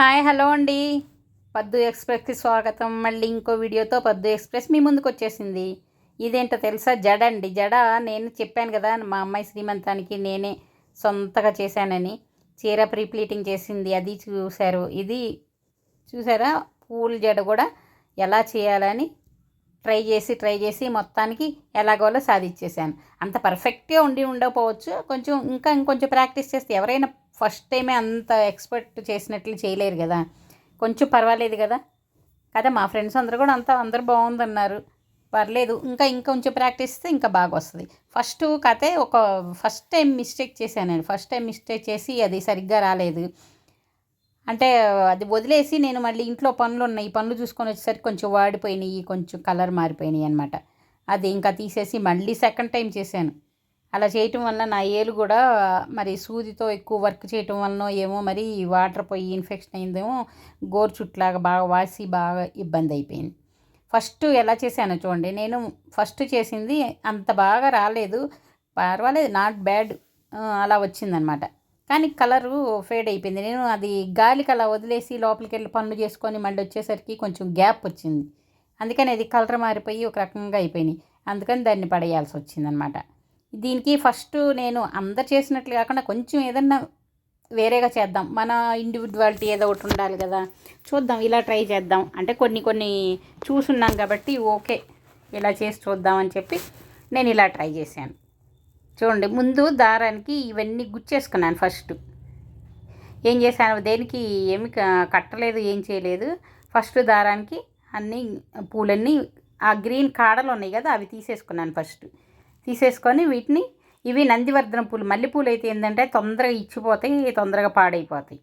Hi hello అండి. పద్దు ఎక్స్ప్రెస్కి స్వాగతం. మళ్ళీ ఇంకో వీడియోతో పద్దు ఎక్స్ప్రెస్ మీ ముందుకు వచ్చేసింది. ఇదేంటో తెలుసా? జడ అండి. జడ నేను చెప్పాను కదా మా అమ్మాయి శ్రీమంతానికి నేనే సొంతగా చేశానని. చీర ప్రీప్లీటింగ్ చేసింది. అది చూశారు. ఇది చూసారా? పూల జడ కూడా ఎలా చేయాలని ట్రై చేసి ట్రై చేసి మొత్తానికి ఎలాగోలో సాధించేశాను. అంత పర్ఫెక్ట్గా ఉండి ఉండకపోవచ్చు. కొంచెం ఇంకా ఇంకొంచెం ప్రాక్టీస్ చేస్తే ఎవరైనా ఫస్ట్ టైమే అంత ఎక్స్పర్ట్ చేసినట్లు చేయలేరు కదా. కొంచెం పర్వాలేదు కదా. కదా మా ఫ్రెండ్స్ అందరూ కూడా అంతా అందరూ బాగుందన్నారు. పర్లేదు ఇంకా ఇంకా కొంచెం ప్రాక్టీస్ చేస్తే ఇంకా బాగా వస్తుంది. ఫస్ట్ కథే ఒక ఫస్ట్ టైం మిస్టేక్ చేశాను నేను. ఫస్ట్ టైం మిస్టేక్ చేసి అది సరిగ్గా రాలేదు. అంటే అది వదిలేసి నేను మళ్ళీ ఇంట్లో పనులు ఉన్నాయి. ఈ పనులు చూసుకొని వచ్చేసరికి కొంచెం వాడిపోయినాయి కొంచెం కలర్ మారిపోయినాయి అనమాట అది ఇంకా తీసేసి మళ్ళీ సెకండ్ టైం చేశాను. అలా చేయటం వల్ల నా ఏలు కూడా మరి సూదితో ఎక్కువ వర్క్ చేయటం వలన ఏమో మరి వాటర్ పోయి ఇన్ఫెక్షన్ అయిందేమో గోరు చుట్లాగా బాగా వాసి బాగా ఇబ్బంది అయిపోయింది. ఫస్ట్ ఎలా చేశానో చూడండి. నేను ఫస్ట్ చేసింది అంత బాగా రాలేదు. పర్వాలేదు నాట్ బ్యాడ్ అలా వచ్చిందనమాట. కానీ కలరు ఫేడ్ అయిపోయింది. నేను అది గాలికి అలా వదిలేసి లోపలికి వెళ్ళి పనులు చేసుకొని మళ్ళీ వచ్చేసరికి కొంచెం గ్యాప్ వచ్చింది. అందుకని అది కలర్ మారిపోయి ఒక రకంగా అయిపోయినాయి. అందుకని దాన్ని పడేయాల్సి వచ్చిందనమాట. దీనికి ఫస్ట్ నేను అందరు చేసినట్లు కాకుండా కొంచెం ఏదన్నా వేరేగా చేద్దాం. మన ఇండివిజువాలిటీ ఏదో ఒకటి ఉండాలి కదా. చూద్దాం ఇలా ట్రై చేద్దాం. అంటే కొన్ని కొన్ని చూసున్నాం కాబట్టి ఓకే ఇలా చేసి చూద్దామని చెప్పి నేను ఇలా ట్రై చేశాను. చూడండి ముందు దారానికి ఇవన్నీ గుచ్చేసుకున్నాను ఫస్ట్. ఏం చేశాను? దేనికి ఏమి కట్టలేదు ఏం చేయలేదు. ఫస్ట్ దారానికి అన్నీ పూలన్నీ ఆ గ్రీన్ కాడలు ఉన్నాయి కదా అవి తీసేసుకున్నాను ఫస్ట్. తీసేసుకొని వీటిని ఇవి నందివర్ధన పూలు. మల్లెపూలు అయితే ఏంటంటే తొందరగా ఇచ్చిపోతాయి తొందరగా పాడైపోతాయి.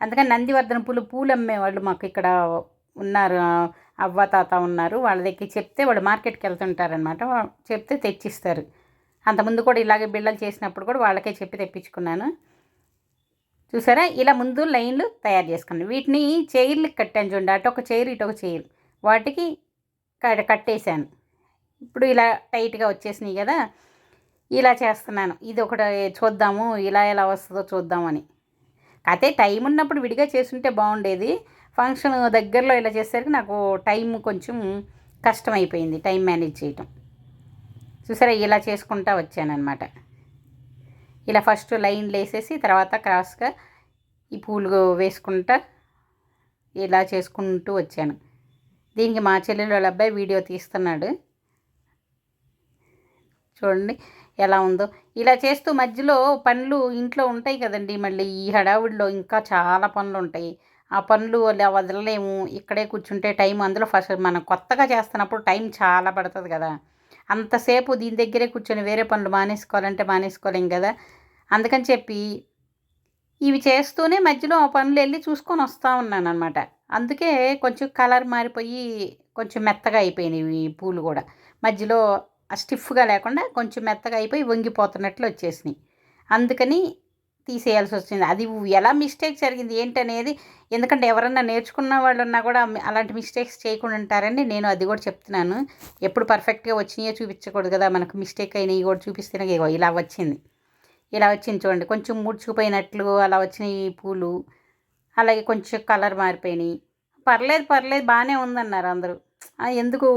అందుకని నందివర్ధన పూలు పూలు అమ్మేవాళ్ళు మాకు ఇక్కడ ఉన్నారు అవ్వ తాత ఉన్నారు. వాళ్ళ దగ్గర చెప్తే వాళ్ళు మార్కెట్కి వెళ్తుంటారనమాట చెప్తే తెచ్చిస్తారు. అంతకుముందు కూడా ఇలాగే బిళ్ళలు చేసినప్పుడు కూడా వాళ్ళకే చెప్పి తెప్పించుకున్నాను. చూసారా? ఇలా ముందు లైన్లు తయారు చేసుకున్నాను. వీటిని చైర్లకి కట్టాను చూడండి. అటు ఒక చైర్ ఇటు ఒక చైర్. వాటికి కట్టేశాను. ఇప్పుడు ఇలా టైట్గా వచ్చేసినాయి కదా ఇలా చేస్తున్నాను. ఇది ఒకటి చూద్దాము ఇలా ఎలా వస్తుందో చూద్దామని. అయితే టైం ఉన్నప్పుడు విడిగా చేస్తుంటే బాగుండేది. ఫంక్షన్ దగ్గరలో ఇలా చేసేసరికి నాకు టైం కొంచెం కష్టమైపోయింది టైం మేనేజ్ చేయటం. చూసారా ఇలా చేసుకుంటా వచ్చానమాట ఇలా ఫస్ట్ లైన్లు వేసేసి తర్వాత క్రాస్గా ఈ పూలు వేసుకుంటా ఇలా చేసుకుంటూ వచ్చాను. దీనికి మా చెల్లెలు వాళ్ళ అబ్బాయి వీడియో తీస్తున్నాడు. చూడండి ఎలా ఉందో. ఇలా చేస్తూ మధ్యలో పనులు ఇంట్లో ఉంటాయి కదండి. మళ్ళీ ఈ హడావుడిలో ఇంకా చాలా పనులు ఉంటాయి. ఆ పనులు అలా వదలలేము. ఇక్కడే కూర్చుంటే టైం అందులో ఫస్ట్ మనం కొత్తగా చేస్తున్నప్పుడు టైం చాలా పడుతుంది కదా. అంతసేపు దీని దగ్గరే కూర్చొని వేరే పనులు మానేసుకోవాలంటే మానేసుకోలేం కదా. అందుకని చెప్పి ఇవి చేస్తూనే మధ్యలో ఆ పనులు వెళ్ళి చూసుకొని వస్తూ ఉన్నాను అనమాట అందుకే కొంచెం కలర్ మారిపోయి కొంచెం మెత్తగా అయిపోయినాయి ఈ పూలు కూడా. మధ్యలో స్టిఫ్గా లేకుండా కొంచెం మెత్తగా అయిపోయి వంగిపోతున్నట్లు వచ్చేసినాయి. అందుకని తీసేయాల్సి వచ్చింది. అది ఎలా మిస్టేక్ జరిగింది ఏంటనేది ఎందుకంటే ఎవరన్నా నేర్చుకున్న వాళ్ళు ఉన్నా కూడా అలాంటి మిస్టేక్స్ చేయకుండా ఉంటారని నేను అది కూడా చెప్తున్నాను. ఎప్పుడు పర్ఫెక్ట్గా వచ్చినాయో చూపించకూడదు కదా మనకు మిస్టేక్ అయినవి కూడా చూపిస్తేనే ఇలా వచ్చింది. ఇలా వచ్చింది చూడండి. కొంచెం ముడుచుకుపోయినట్లు అలా వచ్చినాయి పూలు. అలాగే కొంచెం కలర్ మారిపోయినాయి. పర్లేదు పర్లేదు బాగానే ఉందన్నారు అందరూ. ఎందుకు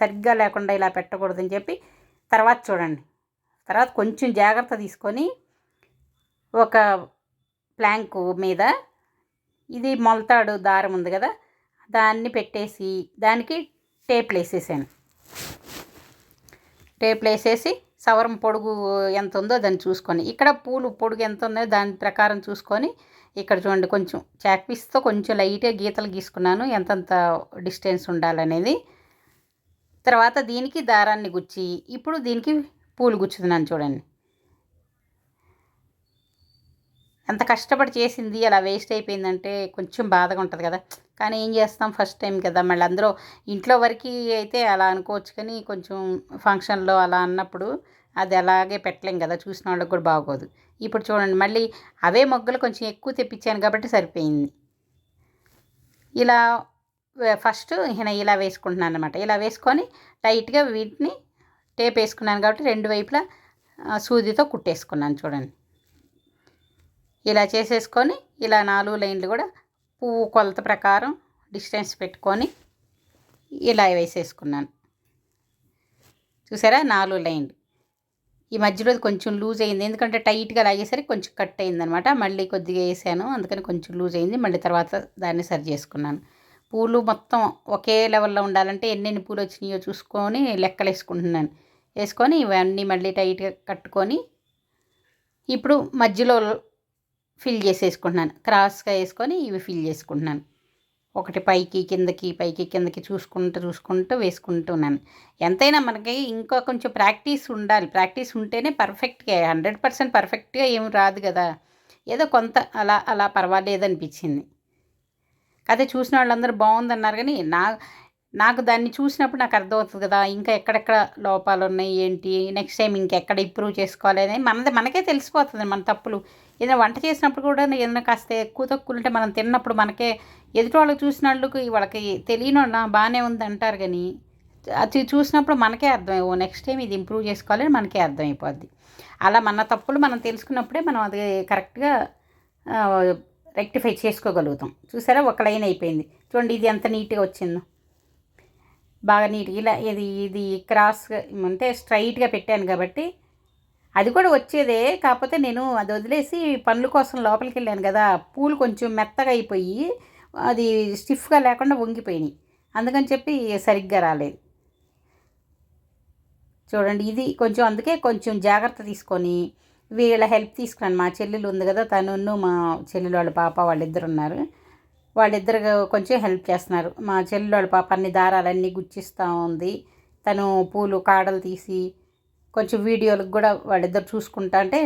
సరిగ్గా లేకుండా ఇలా పెట్టకూడదని చెప్పి తర్వాత చూడండి. తర్వాత కొంచెం జాగ్రత్త తీసుకొని ఒక ప్లాంక్ మీద ఇది మొలతాడు దారం ఉంది కదా దాన్ని పెట్టేసి దానికి టేప్లు వేసేసాను. టేప్లు వేసేసి సవరం పొడుగు ఎంత ఉందో దాన్ని చూసుకొని ఇక్కడ పూలు పొడుగు ఎంత ఉందో దాని ప్రకారం చూసుకొని ఇక్కడ చూడండి కొంచెం చాక్పీస్తో కొంచెం లైట్గా గీతలు గీసుకున్నాను ఎంతంత డిస్టెన్స్ ఉండాలనేది. తర్వాత దీనికి దారాన్ని గుచ్చి ఇప్పుడు దీనికి పూలు గుచ్చుతున్నాను చూడండి. ఎంత కష్టపడి చేసింది అలా వేస్ట్ అయిపోయిందంటే కొంచెం బాధగా ఉంటుంది కదా. కానీ ఏం చేస్తాం ఫస్ట్ టైం కదా. మళ్ళీ అందరూ ఇంట్లో వరకు అయితే అలా అనుకోవచ్చు కానీ కొంచెం ఫంక్షన్లో అలా అన్నప్పుడు అది అలాగే పెట్టలేం కదా. చూసిన వాళ్ళకి కూడా బాగోదు. ఇప్పుడు చూడండి మళ్ళీ అవే మొగ్గలు కొంచెం ఎక్కువ తెప్పించాను కాబట్టి సరిపోయింది. ఇలా ఫస్ట్ ఇలా వేసుకుంటున్నాను అనమాట ఇలా వేసుకొని టైట్గా వీటిని టేప్ వేసుకున్నాను కాబట్టి రెండు వైపులా సూదితో కుట్టేసుకున్నాను చూడండి. ఇలా చేసేసుకొని ఇలా నాలుగు లైన్లు కూడా పువ్వు కొలత ప్రకారం డిస్టెన్స్ పెట్టుకొని ఇలా వేసేసుకున్నాను. చూసారా? నాలుగు లైన్లు. ఈ మధ్యలో కొంచెం లూజ్ అయింది. ఎందుకంటే టైట్గా లాగేసరికి కొంచెం కట్ అయిందనమాట. మళ్ళీ కొద్దిగా వేసాను. అందుకని కొంచెం లూజ్ అయింది. మళ్ళీ తర్వాత దాన్ని సరి చేసుకున్నాను. పూలు మొత్తం ఒకే లెవెల్లో ఉండాలంటే ఎన్నెన్ని పూలు వచ్చినాయో చూసుకొని లెక్కలు వేసుకుంటున్నాను. వేసుకొని ఇవన్నీ మళ్ళీ టైట్గా కట్టుకొని ఇప్పుడు మధ్యలో ఫిల్ చేసేసుకుంటున్నాను. క్రాస్గా వేసుకొని ఇవి ఫిల్ చేసుకుంటున్నాను. ఒకటి పైకి కిందకి పైకి కిందకి చూసుకుంటూ చూసుకుంటూ వేసుకుంటున్నాను ఎంతైనా మనకి ఇంకా కొంచెం ప్రాక్టీస్ ఉండాలి. ప్రాక్టీస్ ఉంటేనే పర్ఫెక్ట్గా హండ్రెడ్ పర్సెంట్ పర్ఫెక్ట్గా ఏం రాదు కదా. ఏదో కొంత అలా అలా పర్వాలేదు అనిపించింది. అదే చూసిన వాళ్ళందరూ బాగుందన్నారు కానీ నా నాకు దాన్ని చూసినప్పుడు నాకు అర్థమవుతుంది కదా ఇంకా ఎక్కడెక్కడ లోపాలు ఉన్నాయి ఏంటి నెక్స్ట్ టైం ఇంకెక్కడ ఇంప్రూవ్ చేసుకోవాలి అనేది మనది మనకే తెలిసిపోతుంది మన తప్పులు. ఏదైనా వంట చేసినప్పుడు కూడా ఏదైనా కాస్త ఎక్కువ తక్కువ ఉంటే మనం తిన్నప్పుడు మనకే ఎదుటి వాళ్ళకి చూసిన వాళ్ళకి వాళ్ళకి తెలియని బాగానే ఉంది అంటారు కానీ అది చూసినప్పుడు మనకే అర్థమై నెక్స్ట్ టైం ఇది ఇంప్రూవ్ చేసుకోవాలని మనకే అర్థమైపోద్ది. అలా మన తప్పులు మనం తెలుసుకున్నప్పుడే మనం అది కరెక్ట్గా రెక్టిఫై చేసుకోగలుగుతాం. చూసారా? ఒక లైన్ అయిపోయింది. చూడండి ఇది ఎంత నీట్గా వచ్చిందో. బాగా నీట్గా ఇలా ఇది ఇది క్రాస్ అంటే స్ట్రైట్గా పెట్టాను కాబట్టి అది కూడా వచ్చేదే. కాకపోతే నేను అది వదిలేసి పనుల కోసం లోపలికి వెళ్ళాను కదా. పూలు కొంచెం మెత్తగా అయిపోయి అది స్టిఫ్గా లేకుండా వంగిపోయినాయి. అందుకని చెప్పి సరిగ్గా రాలేదు. చూడండి ఇది కొంచెం అందుకే కొంచెం జాగ్రత్త తీసుకొని వీళ్ళ హెల్ప్ తీసుకున్నాను. మా చెల్లెలు ఉంది కదా తను మా చెల్లెలు వాళ్ళ పాప వాళ్ళిద్దరు ఉన్నారు. వాళ్ళిద్దరు కొంచెం హెల్ప్ చేస్తున్నారు. మా చెల్లెలు పాప అన్ని దారాలన్నీ గుచ్చిస్తూ ఉంది. తను పూలు కాడలు తీసి కొంచెం వీడియోలకు కూడా వాళ్ళిద్దరు చూసుకుంటా అంటే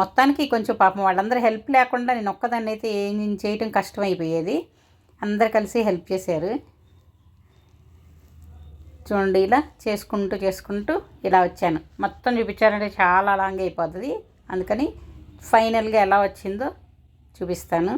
మొత్తానికి కొంచెం పాపం వాళ్ళందరూ హెల్ప్ లేకుండా నేను ఒక్కదాన్ని అయితే ఏం చేయటం కష్టమైపోయేది. అందరు కలిసి హెల్ప్ చేశారు. చూడండి ఇలా చేసుకుంటూ చేసుకుంటూ ఇలా వచ్చాను. మొత్తం చూపించాలంటే చాలా లాంగ్ అయిపోతుంది. అందుకని ఫైనల్గా ఎలా వచ్చిందో చూపిస్తాను.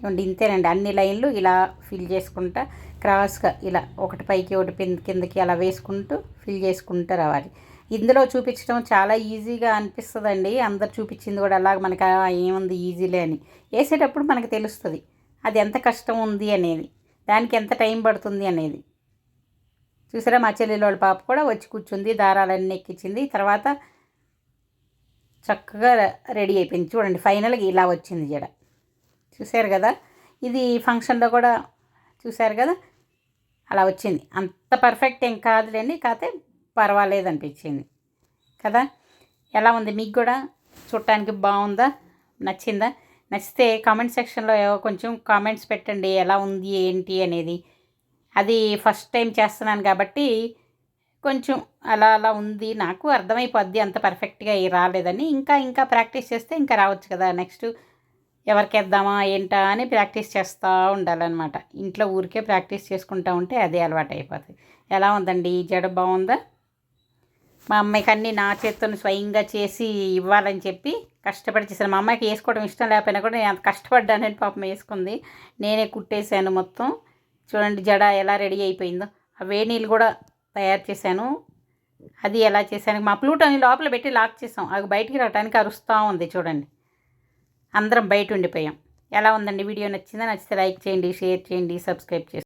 ఇవ్వండి ఇంతేనండి. అన్ని లైన్లు ఇలా ఫిల్ చేసుకుంటా క్రాస్గా ఇలా ఒకటి పైకి ఒకటి కిందకి అలా వేసుకుంటూ ఫిల్ చేసుకుంటూ రావాలి. ఇందులో చూపించడం చాలా ఈజీగా అనిపిస్తుందండి. అందరు చూపించింది కూడా అలాగ మనకి ఏముంది ఈజీలే అని. వేసేటప్పుడు మనకు తెలుస్తుంది అది ఎంత కష్టం ఉంది అనేది దానికి ఎంత టైం పడుతుంది అనేది. చూసారా మా చెల్లెలు వాళ్ళ పాప కూడా వచ్చి కూర్చుంది దారాలన్నీ ఎక్కించింది. తర్వాత చక్కగా రెడీ అయిపోయింది. చూడండి ఫైనల్గా ఇలా వచ్చింది జడ చూశారు కదా? ఇది ఫంక్షన్లో కూడా చూశారు కదా? అలా వచ్చింది. అంత పర్ఫెక్ట్ ఏం కాదులేండి కాకపోతే పర్వాలేదు అనిపించింది కదా? ఎలా ఉంది? మీకు కూడా చూడటానికి బాగుందా? నచ్చిందా? నచ్చితే కామెంట్ సెక్షన్లో కొంచెం కామెంట్స్ పెట్టండి. ఎలా ఉంది? ఏంటి? అనేది అది ఫస్ట్ టైం చేస్తున్నాను కాబట్టి కొంచెం అలా అలా ఉంది. నాకు అర్థమైపోద్ది. అంత పర్ఫెక్ట్గా రాలేదని. ఇంకా ఇంకా ప్రాక్టీస్ చేస్తే ఇంకా రావచ్చు కదా? నెక్స్ట్ ఎవరికి వేద్దామా ఏంటా అని ప్రాక్టీస్ చేస్తూ ఉండాలన్నమాట. ఇంట్లో ఊరికే ప్రాక్టీస్ చేసుకుంటూ ఉంటే అదే అలవాటు అయిపోతుంది ఎలా ఉందండి? జడ బాగుందా? మా అమ్మాయికి అన్నీ నా చేత్తో స్వయంగా చేసి ఇవ్వాలని చెప్పి కష్టపడి చేశాను. మా అమ్మాయికి వేసుకోవడం ఇష్టం లేకపోయినా కూడా నేను అంత కష్టపడ్డానని పాపం వేసుకుంది. నేనే కుట్టేశాను మొత్తం. చూడండి జడ ఎలా రెడీ అయిపోయిందో. ఆ వేడి నీళ్ళు కూడా తయారు చేశాను. అది ఎలా చేశాను? మా ప్లూటోని లోపల పెట్టి లాక్ చేసాం. అది బయటికి రావడానికి అరుస్తూ ఉంది చూడండి. అందరం బయట ఉండిపోయాం. ఎలా ఉందండి? వీడియో నచ్చిందా? నచ్చితే లైక్ చేయండి షేర్ చేయండి సబ్స్క్రైబ్ చేయండి